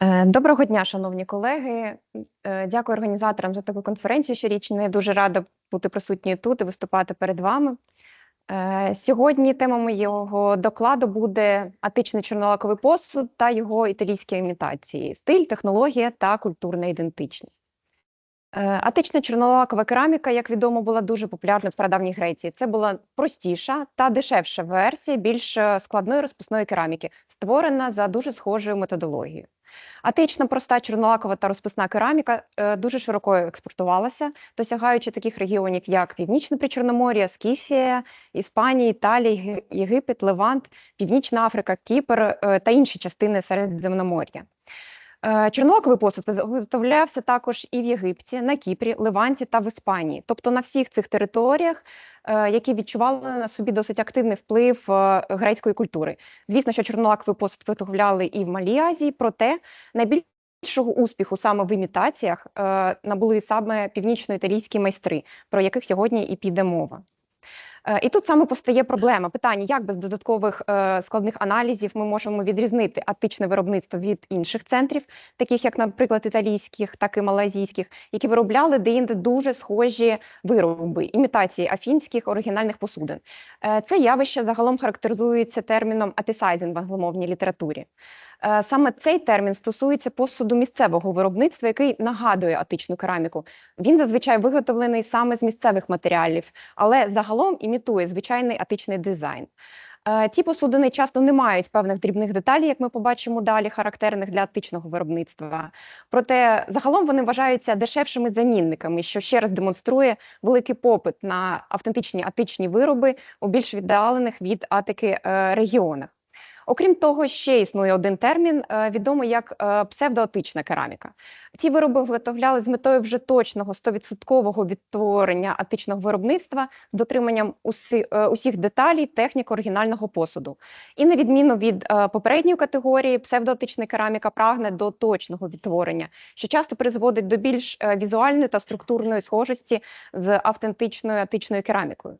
Е, доброго дня, шановні колеги. Е, дякую організаторам за таку конференцію щорічну. Я дуже рада бути присутньою тут і виступати перед вами. Е, сьогодні тема моєго докладу буде атичний чорнолаковий посуд та його італійські імітації, стиль, технологія та культурна ідентичність. Атична чорнолакова кераміка, як відомо, була дуже популярна в стародавній Греції. Це була простіша та дешевша версія більш складної розписної кераміки, створена за дуже схожою методологією. Атична проста чорнолакова та розписна кераміка е, дуже широко експортувалася, досягаючи таких регіонів, як Північне Причорномор'я, Скіфія, Іспанія, Італія, Єгипет, Левант, Північна Африка, Кіпр е, та інші частини Середземномор'я. Е, чорнолаковий посуд виготовлявся також і в Єгипті, на Кіпрі, Ливанті та в Іспанії. Тобто на всіх цих територіях, е, які відчували на собі досить активний вплив е, грецької культури. Звісно, що чорнолаковий посуд виготовляли і в Малій Азії, проте найбільшого успіху саме в імітаціях набули саме північно-італійські майстри, про яких сьогодні і піде мова. Е, і тут саме постає проблема питання, як без додаткових е, складних аналізів ми можемо відрізнити атичне виробництво від інших центрів, таких як, наприклад, італійських, так і малазійських, які виробляли деінде дуже схожі вироби, імітації афінських оригінальних посудин. Е, це явище загалом характеризується терміном атисайзен в англомовній літературі. Е, саме цей термін стосується посуду місцевого виробництва, який нагадує атичну кераміку. Він зазвичай виготовлений саме з місцевих матеріалів, але загалом імітує звичайний атичний дизайн. Е, ті посудини часто не мають певних дрібних деталей, як ми побачимо далі, характерних для атичного виробництва. Проте загалом вони вважаються дешевшими замінниками, що ще раз демонструє великий попит на автентичні атичні вироби у більш віддалених від атики е, регіонах. Окрім того, ще існує один термін, е, відомий як е, псевдоатична кераміка. Ці вироби виготовляли з метою вже точного 100% відтворення атичного виробництва з дотриманням усі, е, усіх деталей технік оригінального посуду. І на відміну від попередньої категорії, псевдоатична кераміка прагне до точного відтворення, що часто призводить до більш візуальної та структурної схожості з автентичною атичною керамікою.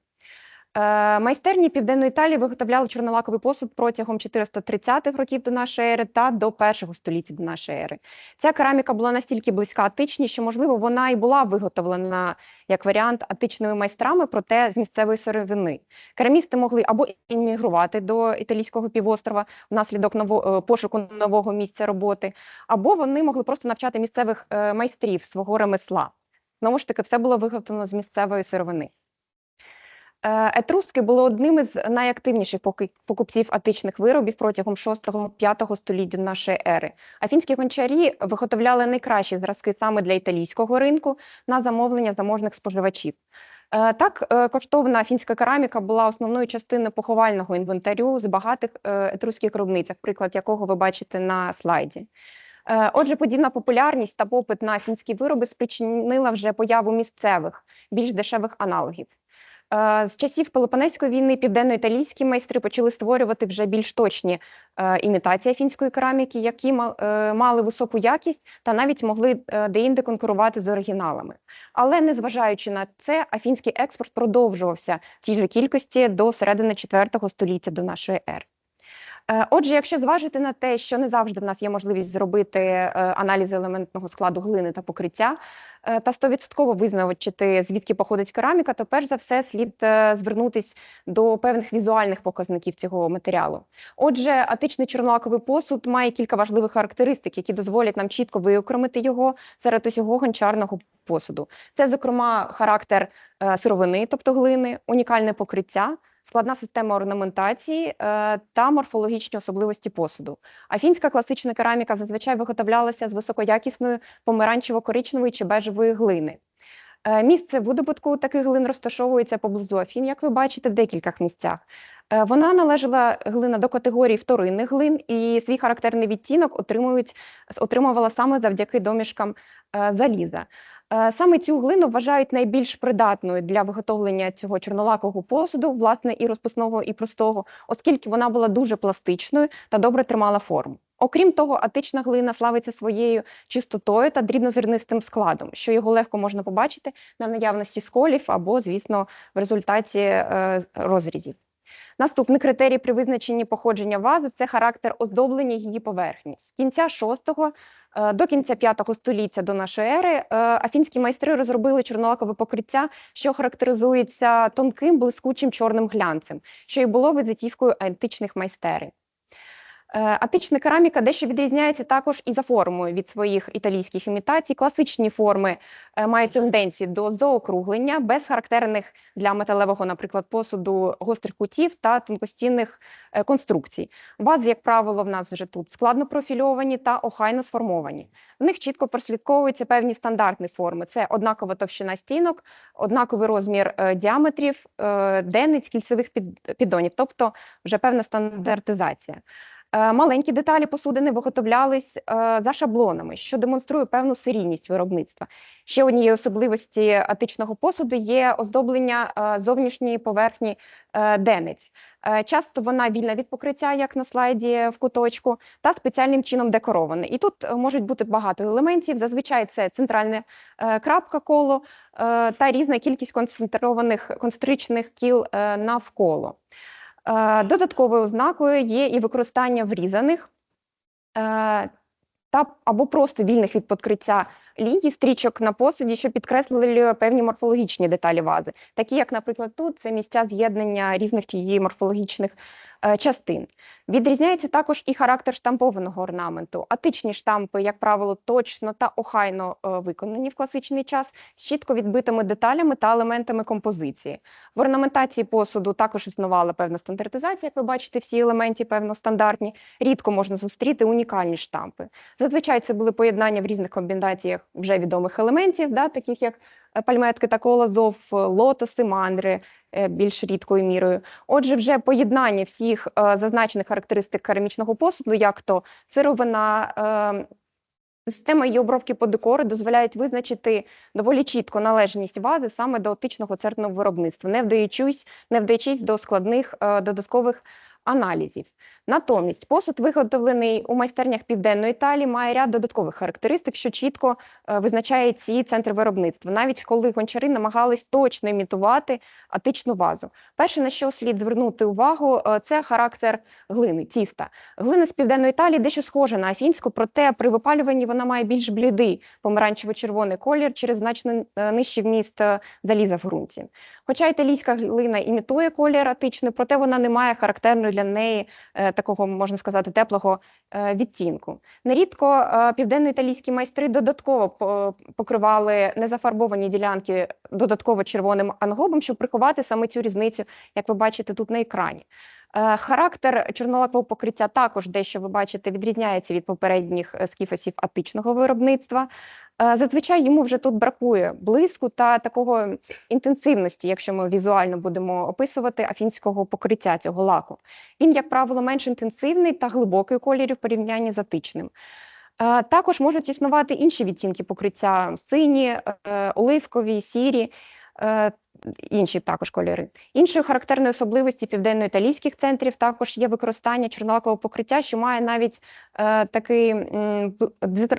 Е, майстерні Південної Італії виготовляли чорнолаковий посуд протягом 430-х років до нашої ери та до першого століття до нашої ери. Ця кераміка була настільки близька атичній, що, можливо, вона і була виготовлена як варіант атичними майстрами, проте з місцевої сировини. Керамісти могли або іммігрувати до італійського півострова внаслідок е, пошуку нового місця роботи, або вони могли просто навчати місцевих е, майстрів свого ремесла. Знову ж таки, все було виготовлено з місцевої сировини. Е, етруски були одним із найактивніших покупців атичних виробів протягом 6-5 століття нашої ери. Афінські гончарі виготовляли найкращі зразки саме для італійського ринку на замовлення заможних споживачів. Е, так, е, коштовна афінська кераміка була основною частиною поховального інвентарю з багатих етруських гробницях, приклад якого ви бачите на слайді. Отже, подібна популярність та попит на афінські вироби спричинила вже появу місцевих, більш дешевих аналогів. З часів Пелопонезької війни південно-італійські майстри почали створювати вже більш точні е, імітації фінської кераміки, які е, мали високу якість та навіть могли е, деінде конкурувати з оригіналами. Але незважаючи на це, афінський експорт продовжувався в тій же кількості до середини IV століття до нашої ери. Отже, якщо зважити на те, що не завжди в нас є можливість зробити аналізи елементного складу глини та покриття, Е, та стовідсотково визначити, звідки походить кераміка, то перш за все слід е, звернутися до певних візуальних показників цього матеріалу. Отже, атичний чорнолаковий посуд має кілька важливих характеристик, які дозволять нам чітко виокремити його серед усього гончарного посуду. Це, зокрема, характер е, сировини, тобто глини, унікальне покриття складна система орнаментації е, та морфологічні особливості посуду. Афінська класична кераміка зазвичай виготовлялася з високоякісної помаранчево-коричневої чи бежевої глини. Е, місце видобутку таких глин розташовується поблизу Афін, як ви бачите, в декількох місцях. Е, вона належала глина до категорії вторинних глин, і свій характерний відтінок отримують, отримувала саме завдяки домішкам заліза. Е, саме цю глину вважають найбільш придатною для виготовлення цього чорнолакового посуду, власне, і розписного, і простого, оскільки вона була дуже пластичною та добре тримала форму. Окрім того, атична глина славиться своєю чистотою та дрібнозернистим складом, що його легко можна побачити на наявності сколів або, звісно, в результаті е, розрізів. Наступний критерій при визначенні походження вази це характер оздоблення її поверхні. З кінця 6-го е, до кінця п'ятого століття до нашої ери е, афінські майстри розробили чорнолакове покриття, що характеризується тонким блискучим чорним глянцем, що і було визитівкою античних майстерень. Е, Антична кераміка дещо відрізняється також і за формою від своїх італійських імітацій. Класичні форми е, мають тенденцію до заокруглення без характерних для металевого, наприклад, посуду гострих кутів та тонкостінних е, конструкцій. Вази, як правило, в нас вже тут складно профільовані та охайно сформовані. В них чітко прослідковуються певні стандартні форми: це однакова товщина стінок, однаковий розмір діаметрів, денниць, кільцевих під- піддонів, тобто вже певна стандартизація. Е, Маленькі деталі посудини виготовлялись е, за шаблонами, що демонструє певну серійність виробництва. Ще однією особливості атичного посуду є оздоблення е, зовнішньої поверхні денниць. Е, Часто вона вільна від покриття, як на слайді в куточку, та спеціальним чином декована. І тут можуть бути багато елементів. Зазвичай це центральна е, крапка коло та різна кількість концентрованих концентричних кіл навколо. Е, Додатковою ознакою є і використання врізаних е, та або просто вільних від покриття ліній стрічок на посуді, що підкреслили певні морфологічні деталі вази, такі як, наприклад, тут це місця з'єднання різних її морфологічних частин. Відрізняється також і характер штампованого орнаменту. Атичні штампи, як правило, точно та охайно е, виконані в класичний час з чітко відбитими деталями та елементами композиції. В орнаментації посуду також існувала певна стандартизація, як ви бачите, всі елементи певно стандартні. Рідко можна зустріти унікальні штампи. Зазвичай це були поєднання в різних комбінаціях вже відомих елементів, да, таких як е, пальметки та колазов, е, лотоси, мандри е, більш рідкою мірою. Отже, вже поєднання всіх е, зазначених характеристик керамічного посуду, як то сировина, е, Система її обробки по декору дозволяють визначити доволі чітко належність вази саме до отичного цертного виробництва, не вдаючись, не вдаючись до складних е, додаткових аналізів. Натомість посуд, виготовлений у майстернях Південної Італії, має ряд додаткових характеристик, що чітко е, визначає ці центри виробництва, навіть коли гончари намагались точно імітувати атичну вазу. Перше, на що слід звернути увагу, е, це характер глини, тіста. Глина з Південної Італії дещо схожа на афінську, проте при випалюванні вона має більш блідий помаранчево-червоний колір через значно е, нижчий вміст заліза в ґрунті. Хоча італійська глина імітує колір атичний, проте вона не має характерної для неї такого, можна сказати, теплого е, відтінку. Нерідко е, південно-італійські майстри додатково по- покривали незафарбовані ділянки додатково червоним ангобом, щоб приховати саме цю різницю, як ви бачите тут на екрані. Е, Характер чорнолакового покриття також дещо ви бачите відрізняється від попередніх е, скіфосів атичного виробництва. Е, Зазвичай йому вже тут бракує блиску та такого інтенсивності, якщо ми візуально будемо описувати афінського покриття цього лаку. Він, як правило, менш інтенсивний та глибокий у кольорі в порівнянні з атичним. Також можуть існувати інші відтінки покриття: сині, оливкові, сірі, інші також кольори. Іншою характерною особливістю південно-італійських центрів також є використання чорнолакового покриття, що має навіть е, такий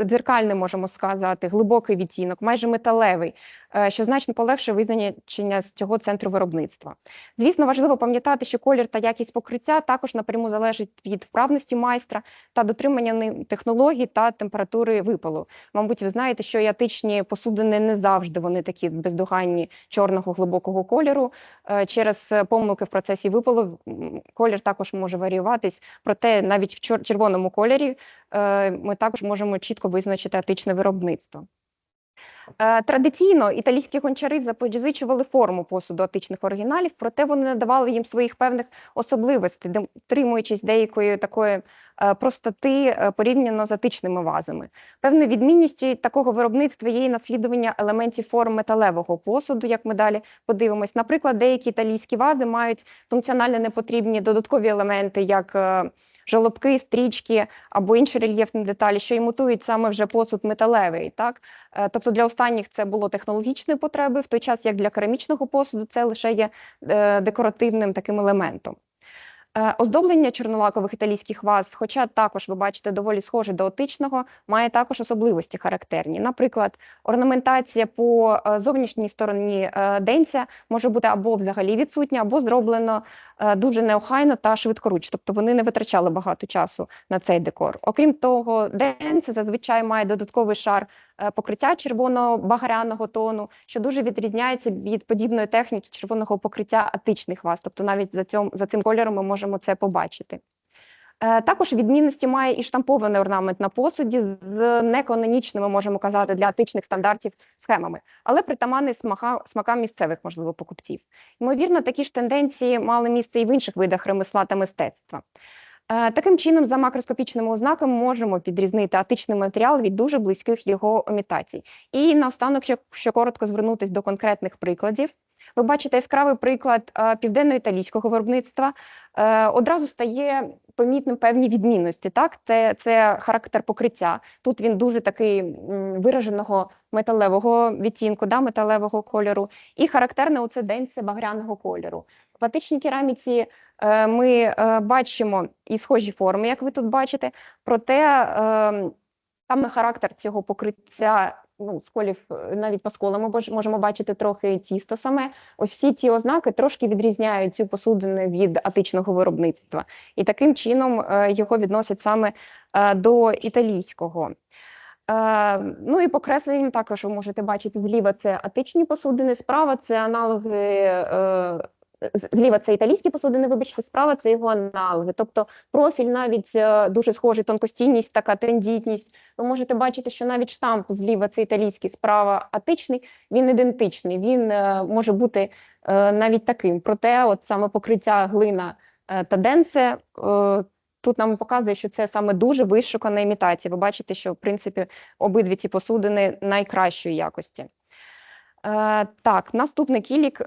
дзеркальний, можемо сказати, глибокий відтінок, майже металевий, що значно полегшує визначення цього центру виробництва. Звісно, важливо пам'ятати, що колір та якість покриття також напряму залежить від вправності майстра та дотримання ним технологій та температури випалу. Мабуть, ви знаєте, що і атичні посудини не завжди вони такі бездоганні чорного глибокого кольору. Е, Через е, помилки в процесі випалу колір також може варіюватись, проте навіть в червоному кольорі е, ми також можемо чітко визначити атичне виробництво. Е, Традиційно італійські гончари запозичували форму посуду атичних оригіналів, проте вони надавали їм своїх певних особливостей, дотримуючись деякої такої е, простоти е, порівняно з атичними вазами. Певною відмінністю такого виробництва є і наслідування елементів форм металевого посуду, як ми далі подивимось. Наприклад, деякі італійські вази мають функціонально непотрібні додаткові елементи, як жолобки, стрічки або інші рельєфні деталі, що імітують саме вже посуд металевий. Так? Е, Тобто для останніх це було технологічної потреби, в той час як для керамічного посуду це лише є е, декоративним таким елементом. Е, Оздоблення чорнолакових італійських ваз, хоча також ви бачите доволі схоже до отичного, має також особливості характерні. Наприклад, орнаментація по е, зовнішній стороні е, денця може бути або взагалі відсутня, або зроблено дуже неохайно та швидкоруч. Тобто вони не витрачали багато часу на цей декор. Окрім того, денце зазвичай має додатковий шар покриття червоно-багряного тону, що дуже відрізняється від подібної техніки червоного покриття атичних ваз. Тобто навіть за цьому за цим кольором ми можемо це побачити. Е, Також відмінності має і штампований орнамент на посуді з неканонічними, можемо казати, для атичних стандартів схемами, але притаманний смака, смакам місцевих, можливо, покупців. Ймовірно, такі ж тенденції мали місце і в інших видах ремесла та мистецтва. Е, Таким чином, за макроскопічними ознаками можемо відрізнити атичний матеріал від дуже близьких його імітацій. І наостанок, якщо коротко звернутися до конкретних прикладів, ви бачите яскравий приклад е, південно-італійського виробництва. Е, Одразу стає помітним певні відмінності. Так, це, це характер покриття. Тут він дуже такий вираженого металевого відтінку, да, металевого кольору, і характерне оце денце багряного кольору. В атичній кераміці ми е, бачимо і схожі форми, як ви тут бачите, проте е, саме характер цього покриття. Ну, сколів е, навіть по сколам ми можемо бачити трохи тісто саме. Ось всі ці ознаки трошки відрізняють цю посудину від атичного виробництва, і таким чином е, його відносять саме е, до італійського. Е, Ну і покресленням також ви можете бачити зліва це атичні посудини, справа це аналоги. Зліва це італійські посудини, вибачте, справа це його аналоги. Тобто профіль навіть е, дуже схожий, тонкостійність, така тендітність. Ви можете бачити, що навіть штамп зліва це італійський, справа атичний, він ідентичний, він е, може бути е, навіть таким. Проте, от саме покриття глина та денце е, тут нам показує, що це саме дуже вишукана імітація. Ви бачите, що в принципі обидві ці посудини найкращої якості. Так, наступний кілік.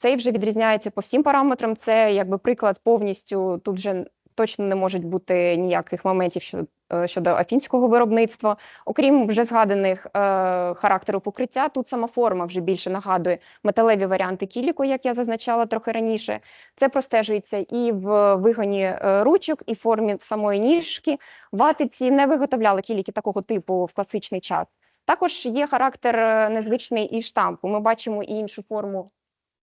Цей вже відрізняється по всім параметрам. Це якби приклад повністю тут вже точно не можуть бути ніяких моментів щодо, е, щодо афінського виробництва. Окрім вже згаданих е, характеру покриття, тут сама форма вже більше нагадує металеві варіанти кіліку, як я зазначала трохи раніше. Це простежується і в вигоні е, ручок, і в формі самої ніжки. Ватиці не виготовляли кіліки такого типу в класичний час. Також є характер е, незвичний і штампу. Ми бачимо і іншу форму,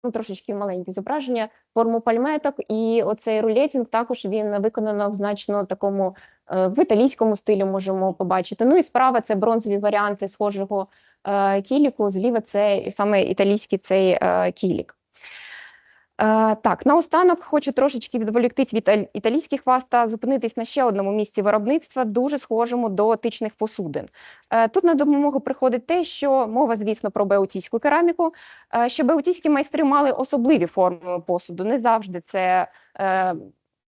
ну трошечки маленькі зображення, форму пальметок, і оцей рулетінг також він виконано в значно такому е, в італійському стилі можемо побачити. Ну і справа це бронзові варіанти схожого е, кіліку, зліва це саме італійський цей е, кілік. Е, Так, наостанок хочу трошечки відволіктись від італійських ваз та зупинитись на ще одному місці виробництва, дуже схожому до тичних посудин. Е, Тут на допомогу приходить те, що мова, звісно, про беутійську кераміку, е, що беутійські майстри мали особливі форми посуду. Не завжди це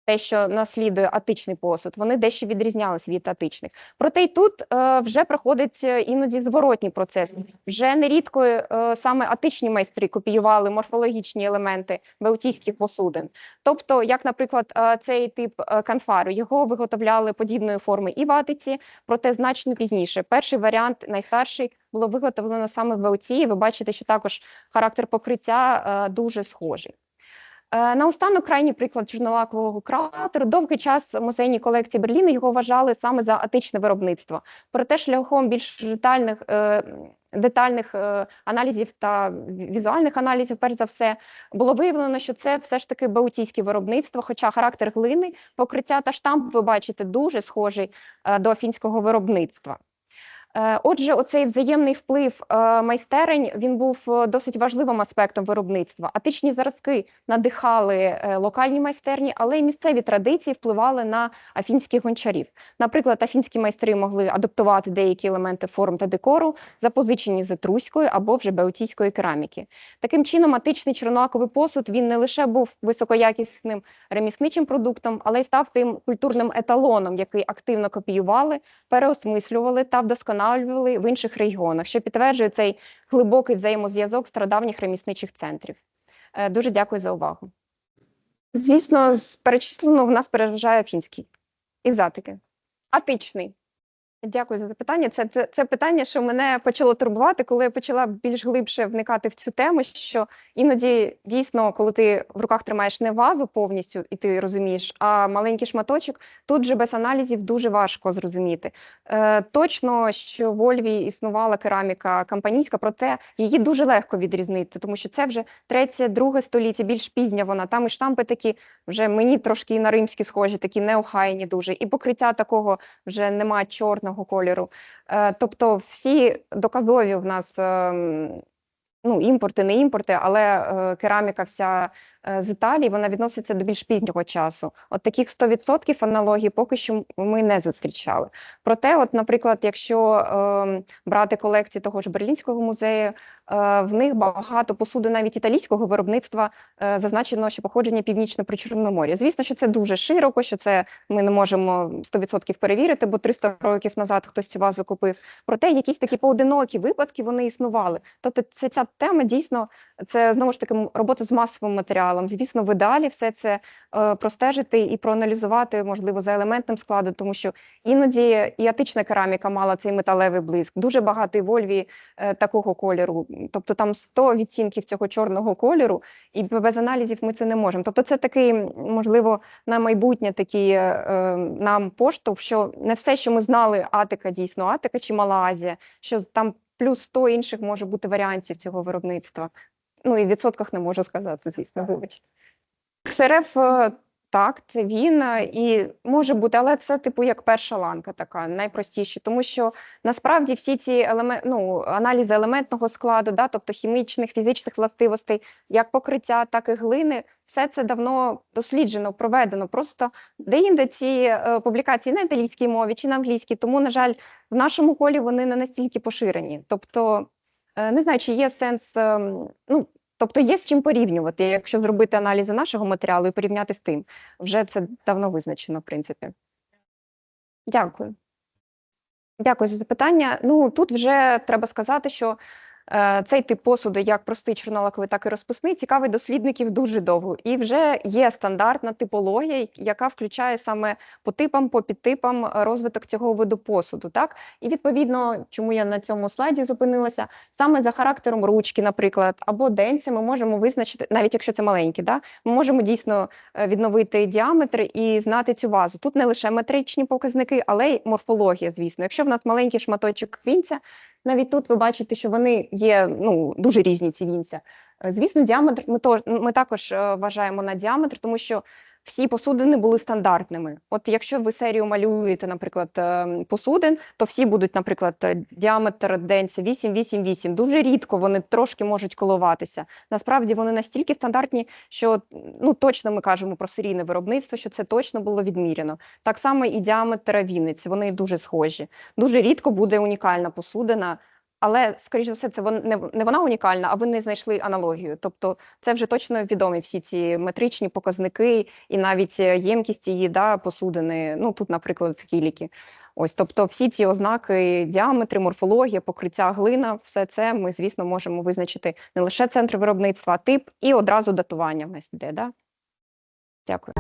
те, що наслідує атичний посуд, вони дещо відрізнялися від атичних. Проте й тут е, вже проходить е, іноді зворотній процес. Вже нерідко е, саме атичні майстри копіювали морфологічні елементи беутійських посудин. Тобто, як, наприклад, е, цей тип е, канфару, його виготовляли подібної форми і в Атиці, проте значно пізніше. Перший варіант, найстарший, було виготовлено саме в Беутії. Ви бачите, що також характер покриття е, дуже схожий. Е, Наостанок крайній приклад чорнолакового краутеру. Довгий час музейні колекції Берліну його вважали саме за атичне виробництво. Проте шляхом більш детальних, е, детальних е, аналізів та візуальних аналізів, перш за все, було виявлено, що це все ж таки баутійське виробництво, хоча характер глини, покриття та штамп, ви бачите, дуже схожий до афінського виробництва. Е, Отже, оцей взаємний вплив е, майстерень він був е, досить важливим аспектом виробництва. Атичні зразки надихали локальні майстерні, але й місцеві традиції впливали на афінських гончарів. Наприклад, афінські майстри могли адаптувати деякі елементи форм та декору, запозичені з етруської або вже беотійської кераміки. Таким чином, атичний чорнолаковий посуд він не лише був високоякісним ремісничим продуктом, але й став тим культурним еталоном, який активно копіювали, переосмислювали та вдосконалювали в інших регіонах, що підтверджує цей глибокий взаємозв'язок стародавніх ремісничих центрів. Е, Дуже дякую за увагу. Звісно, з перечисленого в нас переважає фінський. І затики. Атичний. Дякую за запитання. Це, це, це питання, що мене почало турбувати, коли я почала більш глибше вникати в цю тему. Що іноді дійсно, коли ти в руках тримаєш не вазу повністю, і ти розумієш, а маленький шматочок, тут же без аналізів дуже важко зрозуміти. Е, точно, що в Ольві існувала кераміка кампанійська, проте її дуже легко відрізнити, тому що це вже третє, друге століття, більш пізня вона. Там і штампи такі вже мені трошки на римські схожі, такі неохайні дуже, і покриття такого вже нема чорного кольору. Е, Тобто всі доказові в нас ем, ну, імпорти, не імпорти, але е, кераміка вся е, з Італії, вона відноситься до більш пізнього часу. От таких 100% аналогій поки що ми не зустрічали. Проте, от, наприклад, якщо ем, брати колекції того ж Берлінського музею, в них багато посуди навіть італійського виробництва е, зазначено, що походження північно-причорномор'я. Звісно, що це дуже широко, що це ми не можемо 100% перевірити, бо 300 років назад хтось цю вазу купив. Проте якісь такі поодинокі випадки вони існували. Тобто, це ця тема дійсно це знову ж таки робота з масовим матеріалом. Звісно, в ідеалі все це е, простежити і проаналізувати, можливо, за елементним складом, тому що іноді і атична кераміка мала цей металевий блиск. Дуже багато і в Ольві е, такого кольору. Тобто там 100 відтінків цього чорного кольору, і без аналізів ми це не можемо. Тобто, це такий, можливо, на майбутнє такий е, е, нам поштовх, що не все, що ми знали, Атика дійсно Атика чи Мала Азія, що там плюс 100 інших може бути варіантів цього виробництва. Ну і в відсотках не можу сказати, звісно, вибач. КСРФ, е, так, це він, е, і може бути, але це типу як перша ланка така, найпростіше, тому що насправді всі ці елемент, ну, аналізи елементного складу, да, тобто хімічних, фізичних властивостей, як покриття, так і глини, все це давно досліджено, проведено. Просто деінде ці е, публікації на італійській мові чи на англійській, тому, на жаль, в нашому колі вони не настільки поширені. Тобто, не знаю, чи є сенс, ем, ну, тобто є з чим порівнювати, якщо зробити аналізи нашого матеріалу і порівняти з тим. Вже це давно визначено, в принципі. Дякую. Дякую за запитання. Ну, тут вже треба сказати, що цей тип посуду, як простий чорнолаковий, так і розписний, цікавий дослідників дуже довго. І вже є стандартна типологія, яка включає саме по типам, по підтипам е, розвиток цього виду посуду. Так? І відповідно, чому я на цьому слайді зупинилася, саме за характером ручки, наприклад, або денця, ми можемо визначити, навіть якщо це маленькі, да? ми можемо дійсно е, відновити діаметр і знати цю вазу. Тут не лише метричні показники, але й морфологія, звісно. Якщо в нас маленький шматочок вінця, навіть тут ви бачите, що вони є ну, дуже різні ці вінця. Е, Звісно, діаметр ми, то, ми також е, вважаємо на діаметр, тому що всі посудини були стандартними. От якщо ви серію малюєте, наприклад, е, посудин, то всі будуть, наприклад, е, діаметр денця 8, 8, 8. Дуже рідко вони трошки можуть коливатися. Насправді вони настільки стандартні, що ну точно ми кажемо про серійне виробництво, що це точно було відміряно. Так само і діаметр вінниць, вони дуже схожі. Дуже рідко буде унікальна посудина. Але, скоріш за все, це не, вона унікальна, а ви не знайшли аналогію. Тобто це вже точно відомі всі ці метричні показники і навіть е, ємкість її да, посудини. Ну тут, наприклад, кіліки. Ось, тобто, всі ці ознаки, діаметри, морфологія, покриття глина, все це ми, звісно, можемо визначити не лише центр виробництва, а тип і одразу датування в нас йде. Да? Дякую.